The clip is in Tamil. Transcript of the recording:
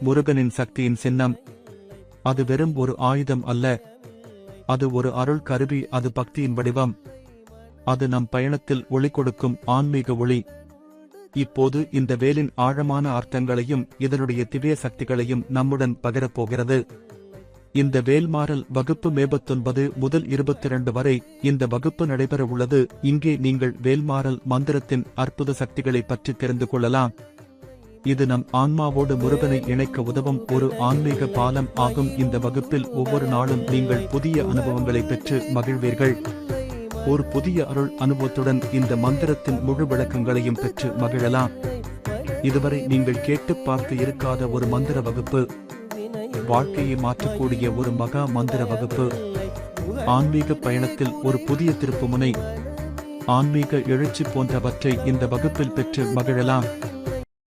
முருகனின் சக்தியின் சின்னம். அது வெறும் ஒரு ஆயுதம் அல்ல. அது ஒரு அருள் கருவி அது பக்தியின் வடிவம். அது நம் பயணத்தில் ஒளி கொடுக்கும் ஆன்மீக ஒளி. இப்போது இந்த வேலின் ஆழமான அர்த்தங்களையும் இதனுடைய திவ்ய சக்திகளையும் நம்முடன் பகிரப்போகிறது இந்த வேல்மாறல் வகுப்பு மேபத்தொன்பது முதல் இருபத்தி இரண்டு வரை இந்த வகுப்பு நடைபெற உள்ளது இங்கே நீங்கள் வேல்மாறல் மந்திரத்தின் அற்புத சக்திகளை பற்றி தெரிந்து கொள்ளலாம். இது நம் ஆன்மாவோடு முருகனை இணைக்க உதவும் ஒரு ஆன்மீக பாலம் ஆகும். இந்த வகுப்பில் ஒவ்வொரு நாளும் நீங்கள் புதிய அனுபவங்களை பெற்று மகிழ்வீர்கள். ஒரு புதிய அருள் அனுபவத்துடன் இந்த மந்திரத்தின் முழு விளக்கங்களையும் பெற்று மகிழலாம். இதுவரை நீங்கள் கேட்டு பார்த்து இருக்காத ஒரு மந்திர வகுப்பு. வாழ்க்கையை மாற்றக்கூடிய ஒரு மகா மந்திர வகுப்பு. ஆன்மீக பயணத்தில் ஒரு புதிய திருப்புமுனை ஆன்மீக எழுச்சி போன்றவற்றை இந்த வகுப்பில் பெற்று மகிழலாம்.